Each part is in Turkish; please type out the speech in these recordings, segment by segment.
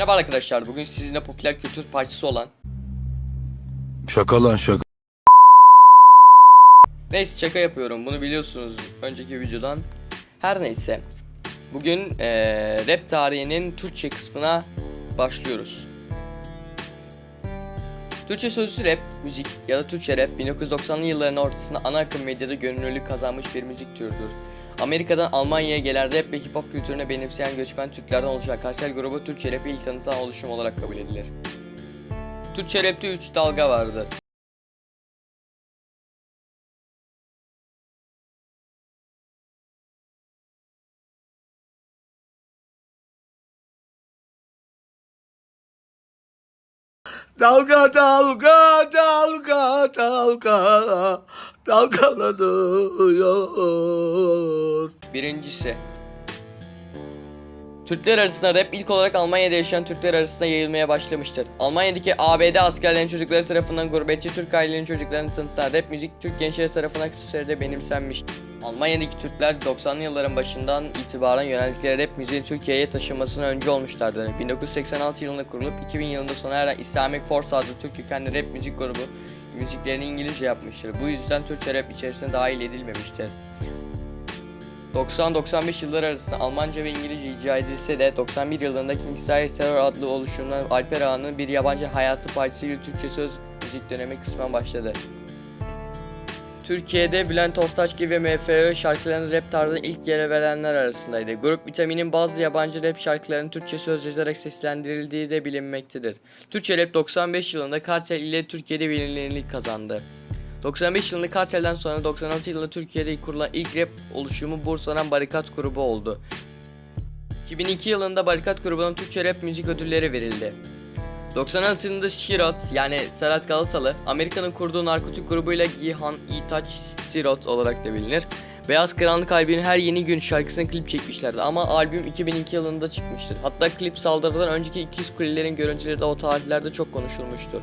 Merhaba arkadaşlar. Bugün sizinle popüler kültür parçası olan Şaka lan şaka. Neyse şaka yapıyorum. Bunu biliyorsunuz önceki videodan. Her neyse. Bugün eee, rap tarihinin Türkçe kısmına başlıyoruz. Türkçe sözlü rap, müzik ya da Türkçe rap 1990'lı yılların ortasında ana akım medyada görünürlük kazanmış bir müzik türüdür. Amerika'dan Almanya'ya gelen rap ve hip hop kültürüne benimseyen göçmen Türklerden oluşan karsel grubu Türkçe rap'i ilk tanıtan oluşum olarak kabul edilir. Türkçe rapte 3 dalga vardır. Dalga dalga dalga dalga dalgalanıyor. Birincisi Türkler arasında rap ilk olarak Almanya'da yaşayan Türkler arasında yayılmaya başlamıştır. Almanya'daki ABD askerlerinin çocukları tarafından gurbetçi Türk ailelerinin çocuklarını tanıtan rap müzik Türk gençleri tarafından kısa sürede benimsenmiştir. Almanya'daki Türkler 90'lı yılların başından itibaren yöneldikleri rap müziğin Türkiye'ye taşınmasına önce olmuşlardır. 1986 yılında kurulup 2000 yılında sona eren Islamic Force adlı Türk kökenli rap müzik grubu müziklerini İngilizce yapmıştır. Bu yüzden Türkçe rap içerisine dahil edilmemiştir. 90-95 yılları arasında Almanca ve İngilizce icra edilse de 91 yılında King Size Terror adlı oluşumdan Alper Ağa'nın bir yabancı hayatı partisiyle Türkçe söz müzik dönemi kısmen başladı. Türkiye'de Bülent Ortaçgil ve MFÖ şarkılarını rap tarzına ilk yere verenler arasındaydı. Grup Vitamin'in bazı yabancı rap şarkılarının Türkçe söz yazarak seslendirildiği de bilinmektedir. Türkçe rap 95 yılında Kartel ile Türkiye'de bilinirlik kazandı. 95 yılında Kartel'den sonra 96 yılında Türkiye'de kurulan ilk rap oluşumu Bursa'dan Barikat grubu oldu. 2002 yılında Barikat grubunun Türkçe rap müzik ödülleri verildi. 96 yılında Şirat yani Serhat Galatalı Amerika'nın kurduğu narkotik grubuyla Gihan İtaç Sirot olarak da bilinir. Beyaz Karanlık albümün her yeni gün şarkısını klip çekmişlerdi ama albüm 2002 yılında çıkmıştır. Hatta klip saldırıdan önceki ikiz kulelerin görüntüleri de o tarihlerde çok konuşulmuştur.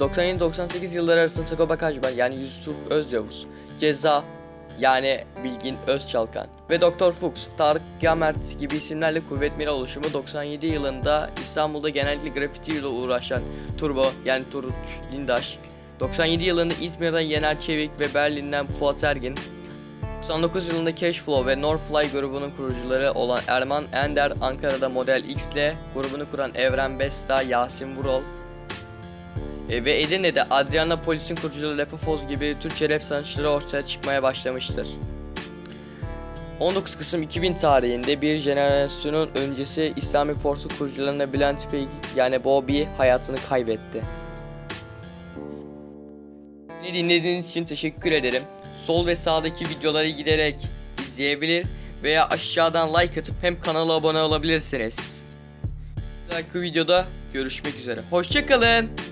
97-98 yılları arasında Sagopa Kajmer yani Yusuf Özyavuz, Ceza yani Bilgin Özçalkan. Ve Doktor Fuchs, Tarık Gamert gibi isimlerle Kuvvet Mira oluşumu 97 yılında İstanbul'da genellikle grafiti ile uğraşan Turbo yani Turut Lindaş, 97 yılında İzmir'den Yener Çevik ve Berlin'den Fuat Ergin, 99 yılında Cashflow ve Northfly grubunun kurucuları olan Erman Ender Ankara'da Model X ile grubunu kuran Evren Besta, Yasin Vural, e, ve Edirne'de Adriana Polis'in kurucuları Lepafoz gibi Türkçe rap sanatçıları ortaya çıkmaya başlamıştır. 19 Kasım 2000 tarihinde bir jenerasyonun öncesi Islamic Force'u kurucularına Bülent Bey yani Bobby hayatını kaybetti. Beni dinlediğiniz için teşekkür ederim. Sol ve sağdaki videoları giderek izleyebilir veya aşağıdan like atıp hem kanala abone olabilirsiniz. Bir dahaki videoda görüşmek üzere. Hoşçakalın.